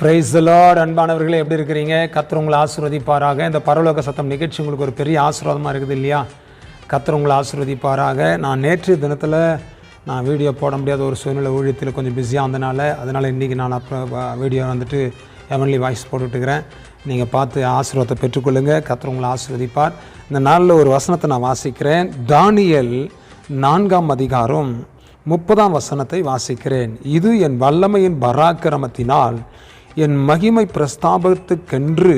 Price Lord அன்பானவர்களே எப்படி இருக்கிறீங்க? கர்த்தர் உங்களை ஆசீர்வதிப்பாராக. இந்த பரலோக சத்தம் நிகழ்ச்சி உங்களுக்கு ஒரு பெரிய ஆசீர்வாதமாக இருக்குது இல்லையா? கர்த்தர் உங்களை ஆசீர்வதிப்பாராக. நான் நேற்று தினத்தில் நான் வீடியோ போட முடியாத ஒரு சூழ்நிலை ஊழியத்தில் கொஞ்சம் பிஸியாக இருந்தனால அதனால் இன்றைக்கி நான் அப்புறம் வீடியோ வந்துட்டு எவன்லி வாய்ஸ் போட்டுட்டுக்கிறேன் நீங்கள் பார்த்து ஆசீர்வாதத்தை பெற்றுக்கொள்ளுங்கள் கர்த்தர் உங்களை ஆசீர்வதிப்பார். இந்த நாளில் ஒரு வசனத்தை நான் வாசிக்கிறேன். தானியல் நான்காம் அதிகாரம் முப்பதாம் வசனத்தை வாசிக்கிறேன். இது என் வல்லமையின் பராக்கிரமத்தினால் என் மகிமை பிரஸ்தாபத்துக்கென்று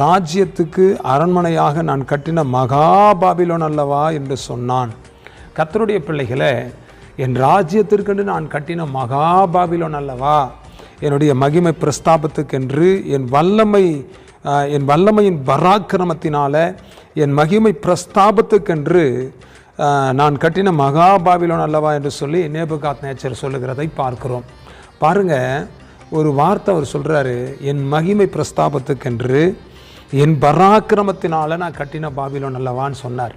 ராஜ்யத்துக்கு அரண்மனையாக நான் கட்டின மகாபாபிலோன் அல்லவா என்று சொன்னான். கத்தருடைய பிள்ளைகளை என் ராஜ்யத்திற்கென்று நான் கட்டின மகாபாபிலோன் அல்லவா? என்னுடைய மகிமை பிரஸ்தாபத்துக்கென்று என் வல்லமை என் வல்லமையின் பராக்கிரமத்தினால் என் மகிமை பிரஸ்தாபத்துக்கென்று நான் கட்டின மகாபாபிலோன் அல்லவா என்று சொல்லி நேபுகாத் நேச்சர் சொல்லுகிறதை பார்க்கிறோம். பாருங்கள் ஒரு வார்த்தை அவர் சொல்கிறாரு என் மகிமை பிரஸ்தாபத்துக்கென்று என் பராக்கிரமத்தினால் நான் கட்டின பாபிலோன் அல்லவான்னு சொன்னார்.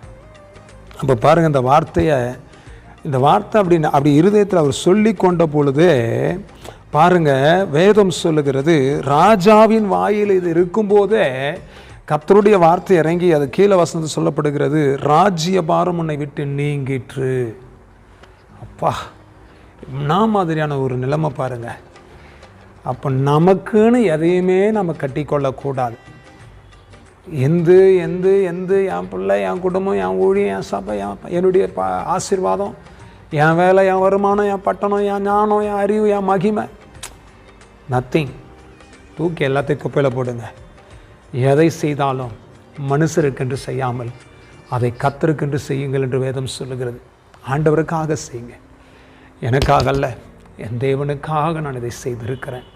அப்போ பாருங்கள் இந்த வார்த்தையை இந்த வார்த்தை அப்படின்னு அப்படி இருதயத்தில் அவர் சொல்லி கொண்ட பொழுதே பாருங்கள் வேதம் சொல்லுகிறது ராஜாவின் வாயில் இது இருக்கும்போதே கர்த்தருடைய வார்த்தை இறங்கி அது கீழே வசனத்தில் சொல்லப்படுகிறது ராஜ்ய பாரம் உன்னை விட்டு நீங்கிற்று. அப்பா நான் மாதிரியான ஒரு நிலைமை பாருங்கள் அப்போ நமக்குன்னு எதையுமே நம்ம கட்டிக்கொள்ளக்கூடாது. எந்த எந்த எந்த என் பிள்ளை என் குடும்பம் என் ஊழியம் என் சபை என் என்னுடைய பா ஆசீர்வாதம் என் வேலை என் வருமானம் என் பட்டணம் என் ஞானம் என் அறிவு என் மகிமை. நத்திங் தூக்கி எல்லாத்தையும் குப்பையில் போடுங்க. எதை செய்தாலும் மனுஷருக்கென்று செய்யாமல் அதை கத்தருக்கென்று செய்யுங்கள் என்று வேதம் சொல்லுகிறது. ஆண்டவருக்காக செய்யுங்க. எனக்காக அல்ல என் தேவனுக்காக நான் இதை செய்திருக்கிறேன்.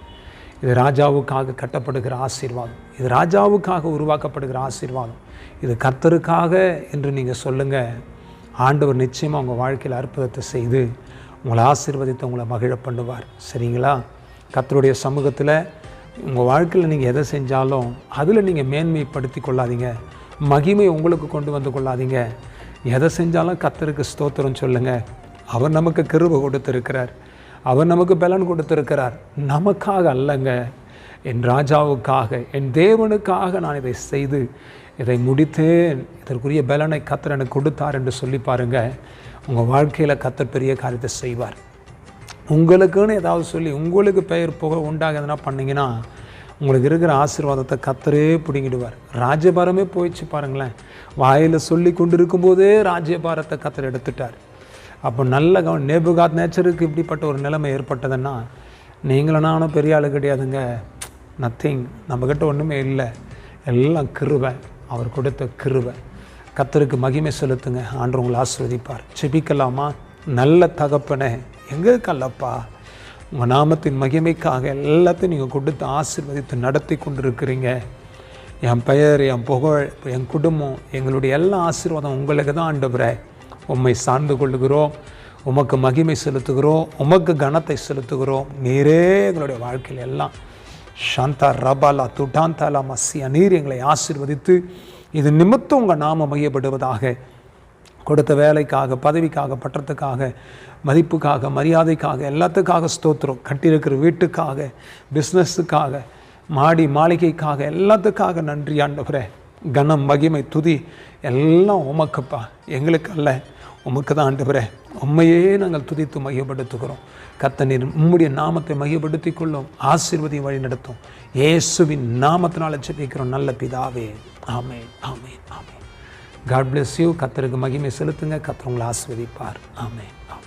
இது ராஜாவுக்காக கட்டப்படுகிற ஆசீர்வாதம். இது ராஜாவுக்காக உருவாக்கப்படுகிற ஆசீர்வாதம். இது கர்த்தருக்காக என்று நீங்கள் சொல்லுங்கள் ஆண்டவர் நிச்சயமாக உங்கள் வாழ்க்கையில் அற்புதத்தை செய்து உங்களை ஆசீர்வதித்து உங்களை மகிழ பண்ணுவார். சரிங்களா? கர்த்தருடைய சமூகத்தில் உங்கள் வாழ்க்கையில் நீங்கள் எதை செஞ்சாலும் அதில் நீங்கள் மேன்மைப்படுத்தி கொள்ளாதீங்க. மகிமை உங்களுக்கு கொண்டு வந்து கொள்ளாதீங்க. எதை செஞ்சாலும் கத்தருக்கு ஸ்தோத்திரம் சொல்லுங்கள் அவர் நமக்கு கிருப கொடுத்துருக்கிறார். அவர் நமக்கு பலன் கொடுத்திருக்கிறார். நமக்காக அல்லங்க. என் ராஜாவுக்காக என் தேவனுக்காக நான் இதை செய்து இதை முடித்தேன். இதற்குரிய பலனை கத்தர் எனக்கு கொடுத்தார் என்று சொல்லி பாருங்கள் உங்கள் வாழ்க்கையில் கத்தர் பெரிய காரியத்தை செய்வார். உங்களுக்குன்னு ஏதாவது சொல்லி உங்களுக்கு பெயர் புகழ் உண்டாக எதனா பண்ணீங்கன்னா உங்களுக்கு இருக்கிற ஆசீர்வாதத்தை கத்தரே பிடுங்கிடுவார். ராஜ்யபாரமே போயிடுச்சு பாருங்களேன். வாயில் சொல்லி கொண்டு இருக்கும்போதே ராஜ்யபாரத்தை கத்தர் எடுத்துட்டார். அப்போ நல்ல கவனம் நேபுகாத் நேச்சருக்கு இப்படிப்பட்ட ஒரு நிலைமை ஏற்பட்டதுன்னா நீங்களும் நானும் பெரிய ஆளு கிடையாதுங்க. நத்திங் நம்மக்கிட்ட ஒன்றுமே இல்லை. எல்லாம் கிருவை அவர் கொடுத்த கிருவை கத்தருக்கு மகிமை செலுத்துங்க. ஆண்டு உங்களை ஆஸ்வதிப்பார் செபிக்கலாமா நல்ல தகப்பனே எங்கே இருக்கல்லப்பா உங்கள் நாமத்தின் மகிமைக்காக எல்லாத்தையும் நீங்கள் கொடுத்து ஆசீர்வதித்து நடத்தி கொண்டிருக்கிறீங்க. என் பெயர் என் புகழ் என் குடும்பம் எங்களுடைய எல்லா ஆசீர்வாதம் உங்களுக்கு தான் ஆண்டவரே. உம்மை சார்ந்து கொள்ளுகிறோம். உமக்கு மகிமை செலுத்துகிறோம். உமக்கு கனத்தை செலுத்துகிறோம். நீரே எங்களுடைய வாழ்க்கையில் எல்லாம். சாந்தா ரபாலா துட்டாந்தாலா மசியா. நீர் எங்களை ஆசிர்வதித்து இது நிமித்தம் உங்கள் நாம மையப்படுவதாக கொடுத்த வேலைக்காக பதவிக்காக பட்டத்துக்காக மதிப்புக்காக மரியாதைக்காக எல்லாத்துக்காக ஸ்தோத்திரம். கட்டியிருக்கிற வீட்டுக்காக பிஸ்னஸுக்காக மாடி மாளிகைக்காக எல்லாத்துக்காக நன்றி ஆண்டவரே. கனம் மகிமை துதி எல்லாம் உமக்குப்பா. எங்களுக்கு அல்ல உமக்கு தான் ஆண்டவரே உண்மையே நாங்கள் துதித்து மையப்படுத்துகிறோம் கத்தனின் உம்முடைய நாமத்தை மையப்படுத்தி கொள்ளும் ஆசீர்வதி வழி நடத்தும். இயேசுவின் நாமத்தினால ஜெபிக்கிறோம் நல்ல பிதாவே. ஆமே ஆமென் ஆமென். காட் bless யூ கத்தருக்கு மகிமை செலுத்துங்க. கத்தர் உங்களை ஆஸ்வதிப்பார் ஆமே ஆமென்.